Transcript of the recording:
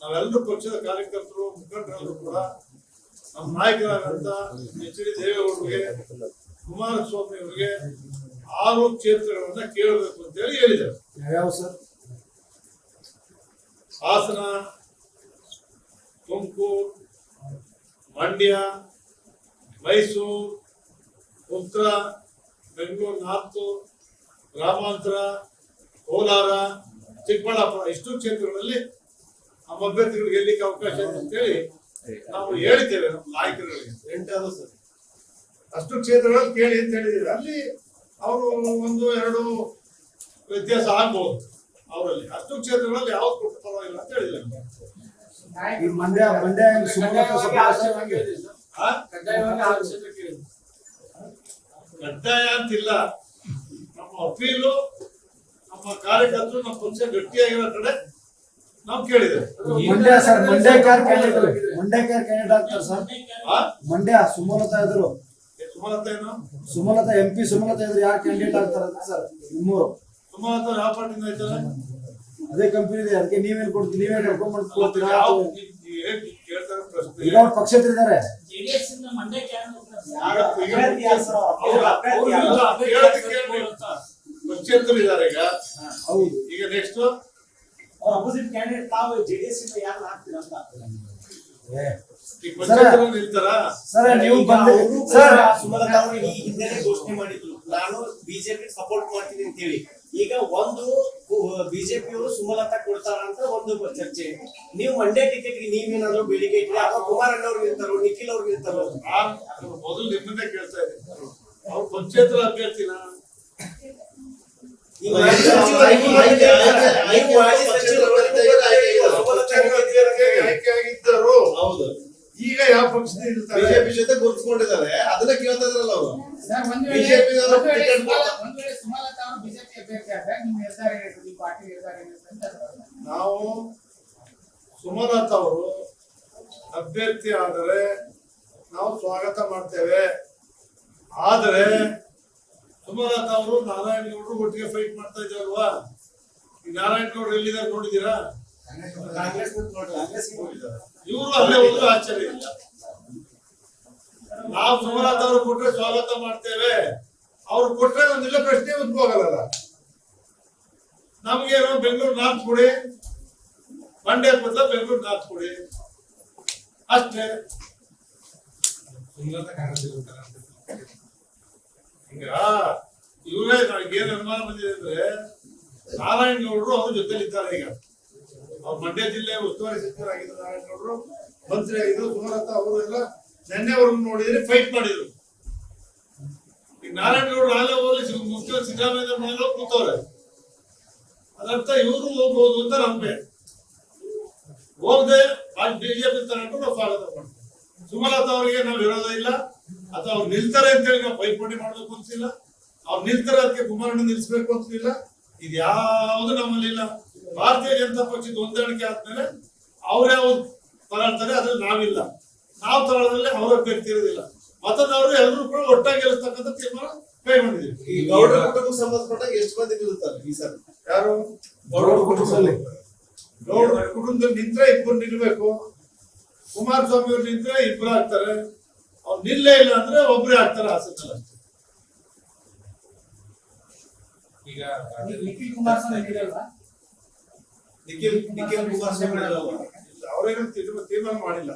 ನಾವೆಲ್ಲರೂ ಪಕ್ಷದ ಕಾರ್ಯಕರ್ತರು ಮುಖಂಡರೆಲ್ಲರೂ ಕೂಡ ನಮ್ಮ ನಾಯಕರಾದಂತ ಎಚ್ ಡಿ ದೇವೇಗೌಡರಿಗೆ ಕುಮಾರಸ್ವಾಮಿ ಅವರಿಗೆ ಆರು ಕ್ಷೇತ್ರಗಳನ್ನ ಕೇಳಬೇಕು ಅಂತ ಹೇಳಿ ಹೇಳಿದ್ದಾರೆ. ಯಾವ ಸರ್? ಹಾಸನ ತುಮಕೂರು ಮಂಡ್ಯ ಮೈಸೂರು ಉತ್ತರ ಬೆಂಗಳೂರು ನಾರ್ತು ಗ್ರಾಮಾಂತರ ಕೋಲಾರ ಚಿಕ್ಕಬಳ್ಳಾಪುರ ಇಷ್ಟು ಕ್ಷೇತ್ರಗಳಲ್ಲಿ ನಮ್ಮ ಅಭ್ಯರ್ಥಿಗಳು ಗೆಲ್ಲಿಕ್ಕೆ ಅವಕಾಶ ಇದೆ ಅಂತೇಳಿ ನಾವು ಹೇಳಿದ್ದೇವೆ ನಮ್ಮ ನಾಯಕರುಗಳಿಗೆ. ಎಂಟಾದ್ರು ಸರ್. ಅಷ್ಟು ಕ್ಷೇತ್ರಗಳಲ್ಲಿ ಕೇಳಿ ಅಂತ ಹೇಳಿದ್ರು ಅಲ್ಲಿ ಅವರು ಒಂದು ಎರಡು ವ್ಯತ್ಯಾಸ ಆಗ್ಬಹುದು ಅವರಲ್ಲಿ. ಅಷ್ಟು ಕ್ಷೇತ್ರಗಳಲ್ಲಿ ಯಾವ್ದು ಕೊಟ್ಟು ಪರವಾಗಿಲ್ಲ ಅಂತ ಹೇಳಿಲ್ಲ ಈ ಮಂಡ್ಯ ಮಂಡ್ಯ ಕಡ್ಡಾಯ ಅಂತಿಲ್ಲ. ನಮ್ಮ ಅಪೀಲು ನಮ್ಮ ಕಾರ್ಯಕರ್ತರು ನಮ್ಮ ಪಕ್ಷ ಗಟ್ಟಿಯಾಗಿರೋ ಕಡೆ ನಾವ್ ಕೇಳಿದೆ. Mandya sir Mandya car candidate Mandya car candidate sir. Mandya Sumalatha ಇದ್ರು. ಸುಮಲತಾ ಏನು? ಸುಮಲತಾ ಎಂ ಸುಮಲತಾ ಇದ್ರು ಯಾರು ಕ್ಯಾಂಡಿಡೇಟ್ ಆಗ್ತಾರ ಸರ್ ನಿಮ್ಮೂರು. ಸುಮಲತಾ ಅದೇ ಕಂಪನಿ ಇದೆ ಅದಕ್ಕೆ ನೀವೇನ್ ಕೊಡ್ತೀವಿ ನೀವೇ ಕರ್ಕೊಂಡ್ ಈಗ ಅವ್ರ ಪಕ್ಷೇತರ ಇದ್ದಾರೆ ಪಕ್ಷೇತರ ಇದ್ದಾರೆ ಈಗ? ಹೌದು. ಈಗ ನೆಕ್ಸ್ಟ್ ಅಪೋಸಿಟ್ ಕ್ಯಾಂಡಿಡೇಟ್ ತಾವು ಜೆಡಿಎಸ್ ಇಂದ ಯಾರು ಹಾಕ್ತೀರಾ ಅಂತ ಸರ್ ನೀವು ಬಂದು ಸರ್ ಸುಮಲತಾ ಅವರು ಈ ಹಿಂದೆನೆ ಘೋಷಣೆ ಮಾಡಿದ್ರು. ನಾನು ಬಿಜೆಪಿ ಸಪೋರ್ಟ್ ಮಾಡ್ತೀನಿ ಅಂತ ಹೇಳಿ ಈಗ ಒಂದು ಬಿಜೆಪಿ ಅವರು ಸುಮಲತಾ ಕೊಡ್ತಾರ ಅಂತ ಒಂದು ಚರ್ಚೆ. ನೀವು ಮಂಡ್ಯ ಟಿಕೆಟ್ ನೀವೇನಾದ್ರು ಬೇಡಿಕೆ ಇಟ್ಟರೆ ಅಥವಾ ಕುಮಾರಣ್ಣ ಅವ್ರು ಇರ್ತಾರೋ ನಿಖಿಲ್ ಅವ್ರಿಗೆ ಇರ್ತಾರೋ ಮೊದಲು ನಿಮ್ಮನ್ನೇ ಕೇಳ್ತಾ ಇದ್ದೀನಿ ಅವ್ರು ಪಂಚಾಯತ್ ಅಭ್ಯರ್ಥಿನ? ಈಗ ಹೌದು. ಈಗ ಯಾವ ಪಕ್ಷದ ಇರ್ತಾರೆ ಬಿಜೆಪಿ ಜೊತೆ ಗುರುತಿಸ್ಕೊಂಡಿದ್ದಾರೆ. ಅದನ್ನ ಕೇಳ್ತಾ ಇದ್ರಲ್ಲ ಅವರು. ಸರ್, ಒಂದು ವೇಳೆ- ಬಿಜೆಪಿ ಒಂದ್ ವೇಳೆ ಸುಮಲತಾ ಅವರು ಬಿಜೆಪಿ ಅಭ್ಯರ್ಥಿ ಆದ್ರೆ ನಿಮ್ಮ ನಿರ್ಧಾರ ಏನು? ನಿಮ್ಮ ಪಾರ್ಟಿ ನಿರ್ಧಾರ ಏನು ಅಂತ ನಾವು ಸುಮಲತಾ ಅವರು ಅಭ್ಯರ್ಥಿ ಆದರೆ ನಾವು ಸ್ವಾಗತ ಮಾಡ್ತೇವೆ. ಆದರೆ ಸುಮಲತಾ ಅವರು ನಾರಾಯಣಗೌಡರು ಒಟ್ಟಿಗೆ ಫೈಟ್ ಮಾಡ್ತಾ ಇದ್ದಾರಲ್ವಾ ಈ ನಾರಾಯಣಗೌಡರು ಎಲ್ಲಿದ್ದಾರೆ ನೋಡಿದ್ದೀರಾ? ಇವರು ಅಲ್ಲೇ ಹೋದ್ರು ಆಶ್ಚರ್ಯ ಇಲ್ಲ. ನಾವು ಸುಮಲತಾ ಅವರು ಕೊಟ್ರೆ ಸ್ವಾಗತ ಮಾಡ್ತೇವೆ. ಅವ್ರು ಕೊಟ್ರೆ ಒಂದಿಲ್ಲ ಪ್ರಶ್ನೆ ಉದ್ಕೋಗಲ್ಲ ನಮ್ಗೆ ನಮ್ಗೇನು ಬೆಂಗಳೂರು ನಾರ್ತ್ ಕೊಡಿ. ಮಂಡ್ಯ ಬದಲ ಬೆಂಗಳೂರು ನಾರ್ತ್ ಕೊಡಿ. ಅಷ್ಟೇ. ಈಗ ಇವರೇ ಏನ್ ಅನುಮಾನ ಬಂದಿದೆ ಅಂದ್ರೆ ನಾರಾಯಣಗೌಡರು ಅವ್ರ ಜೊತೆಲಿದ್ದಾರೆ ಈಗ. ಮಂಡ್ಯ ಜಿಲ್ಲೆ ಉಸ್ತುವಾರಿ ಸಚಿವರಾಗಿದ್ದ ನಾರಾಯಣಗೌಡರು ಮಂತ್ರಿ ಆಗಿದ್ರು ಸುಮಲತಾ ಅವರು ಎಲ್ಲ ನಿನ್ನೆವರೆಗೂ ನೋಡಿದ್ರೆ ಫೈಟ್ ಮಾಡಿದ್ರು. ಈಗ ನಾರಾಯಣಗೌಡರು ಅಲ್ಲೇ ಹೋಗ್ಲಿ ಮುಖ್ಯಮಂತ್ರಿ ಸಿದ್ದರಾಮಯ್ಯ ಮನೆಯಲ್ಲಿ ಹೋಗಿ ಕೂತವ್ರೆ. ಅದರ್ಥ ಇವರು ಹೋಗ್ಬೋದು ಅಂತ ನಂಬೆ ಹೋಗದೆ ಅಲ್ಲಿ ಬಿಜೆಪಿ ತಗೊಂಡು ನಾವು ಸ್ವಾಗತ ಮಾಡ್ತೀವಿ. ಸುಮಲತಾ ಅವರಿಗೆ ನಾವು ವಿರೋಧ ಇಲ್ಲ. ಅಥವಾ ಅವ್ರು ನಿಲ್ತಾರೆ ಅಂತೇಳಿ ನಾವು ಪೈಪೋಟಿ ಮಾಡ್ಬೇಕು ಅಂತಿಲ್ಲ ಅವ್ರು ನಿಲ್ತಾರೆ ಅದಕ್ಕೆ ಕುಮಾರಣ್ಣ ನಿಲ್ಸ್ಬೇಕು ಅಂತಿಲ್ಲ ಇದು ಯಾವುದು ನಮ್ಮಲ್ಲಿ ಇಲ್ಲ. ಭಾರತೀಯ ಜನತಾ ಪಕ್ಷದ ಹೊಂದಾಣಿಕೆ ಆದ್ಮೇಲೆ ಅವ್ರು ಯಾವ್ದು ತಗೊಳ್ತಾರೆ ಅದ್ರಲ್ಲಿ ನಾವಿಲ್ಲ. ನಾವು ತಗೊಳ್ಳೋದ್ರಲ್ಲಿ ಅವ್ರ ಅಭ್ಯರ್ಥಿ ಇರೋದಿಲ್ಲ. ಮತದಾರರು ಎಲ್ಲರೂ ಕೂಡ ಒಟ್ಟಾಗಿ ಗೆಲ್ಲಿಸ್ತಕ್ಕಂಥ ತೀರ್ಮಾನ ಕೈಗೊಂಡಿದ್ದೀವಿ ಈ ಗೌಡ ಕುಟುಂಬಕ್ಕೆ ಸಂಬಂಧಪಟ್ಟಾಗ ಎಷ್ಟು ಮಂದಿ ನಿಲ್ಲುತ್ತಾರೆ ಈ ಸರ್ ಯಾರು? ಗೌಡ ಕುಟುಂಬದಲ್ಲಿ. ಗೌಡ್ರ ಕುಟುಂಬದಲ್ಲಿ ನಿಂತ್ರೆ ಇಬ್ಬರು ನಿಲ್ಬೇಕು. ಕುಮಾರಸ್ವಾಮಿ ಅವ್ರು ನಿಂತ್ರೆ ಇಬ್ಬರು ಆಗ್ತಾರೆ. ಅವ್ರು ನಿಲ್ಲೇ ಇಲ್ಲ ಅಂದ್ರೆ ಒಬ್ರೇ ಆಗ್ತಾರೆ ಹಾಸನಲ್ಲಿ ಅಷ್ಟೇ ಈಗ ನಿಖಿಲ್ ಕುಮಾರಸ್ವಾಮಿ ಅವರೇನು ತೀರ್ಮಾನ ಮಾಡಿಲ್ಲ.